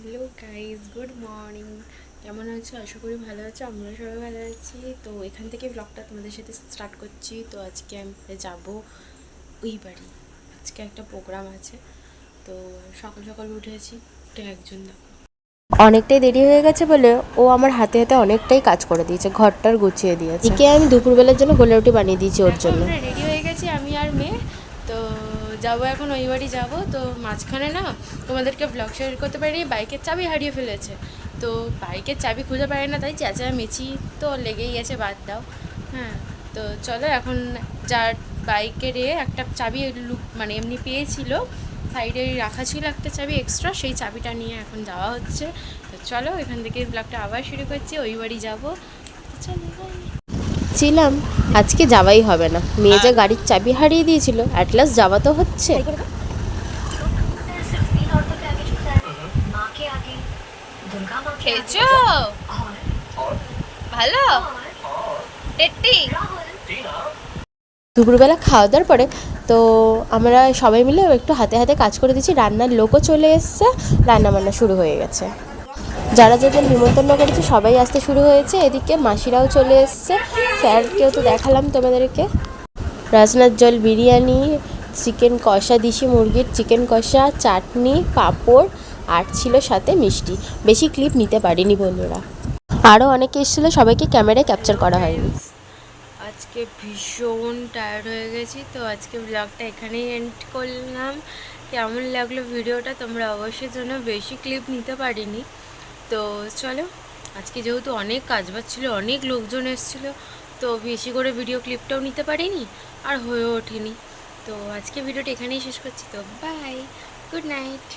Hello guys good morning কেমন আছো? আশা করি ভালো আছো। আমরা সবাই ভালো আছি। তো এখান থেকে ব্লগটা তোমাদের সাথে স্টার্ট করছি। তো আজকে আমি যাব ওই বাড়ি আজকে একটা প্রোগ্রাম আছে। তো সকাল সকাল উঠেছি তো একজন দেখো। অনেকটাই দেরি হয়ে গেছে বলে ও আমার হাতে হাতে অনেকটাই কাজ করে দিয়েছে। ঘরটার গুছিয়ে দিয়েছে। একে আমি দুপুরবেলার জন্য গোলা রুটি বানিয়ে দিয়েছি ওর জন্য। যাব এখন, ওই বাড়ি যাব। তো মাঝখানে না তোমাদেরকে ব্লগ শেয়ার করতে পারি বাইকের চাবি হারিয়ে ফেলেছে। তো বাইকের চাবি খুঁজে পারে না, তাই চেঁচা মেচি তো লেগেই গেছে বাদ দাও। হ্যাঁ তো চলো এখন যার বাইকের এ একটা চাবি লুক মানে এমনি পেয়েছিল, সাইডে রাখা ছিল একটা চাবি এক্সট্রা সেই চাবিটা নিয়ে এখন যাওয়া হচ্ছে। তো চলো এখান থেকে ব্লগটা আবার শুরু করছি, ওই বাড়ি যাব। চলো, bye. ভাবছিলাম আজকে যাওয়াই হবে না। মেয়ে যা গাড়ির চাবি হারিয়ে দিয়েছিল অ্যাটলাস যাওয়া তো হচ্ছে। দুপুরবেলা খাওয়া দাওয়ার পরে তো আমরা সবাই মিলে একটু হাতে হাতে কাজ করে দিচ্ছি রান্নার লোকও চলে এসছে রান্নাবান্না শুরু হয়ে গেছে। যারা যাদের নিমন্ত্রণ করেছে, সবাই আসতে শুরু হয়েছে। এদিকে মাসিরাও চলে এসছে। স্যারকেও তো দেখালাম তোমাদেরকে। রাজনার জল বিরিয়ানি, চিকেন কষা, দিশি মুরগির চিকেন কষা, চাটনি, পাঁপড়, আর ছিল সাথে মিষ্টি। বেশি ক্লিপ নিতে পারিনি বন্ধুরা। আরও অনেকে এসেছিল, সবাইকে ক্যামেরায় ক্যাপচার করা হয়নি। আজকে ভীষণ টায়ার্ড হয়ে গেছি, তো আজকে ব্লগটা এখানেই এন্ড করলাম। কেমন লাগল ভিডিওটা তোমরা অবশ্যই জন্য বেশি ক্লিপ নিতে পারিনি। তো চলো, আজকে যেহেতু অনেক কাজ ছিল, অনেক লোকজন এসেছিল, তো বেশি করে ভিডিও ক্লিপটাও নিতে পারিনি আর হয়ে ওঠেনি। তো আজকে ভিডিওটা এখানেই শেষ করছি, তো বাই গুড নাইট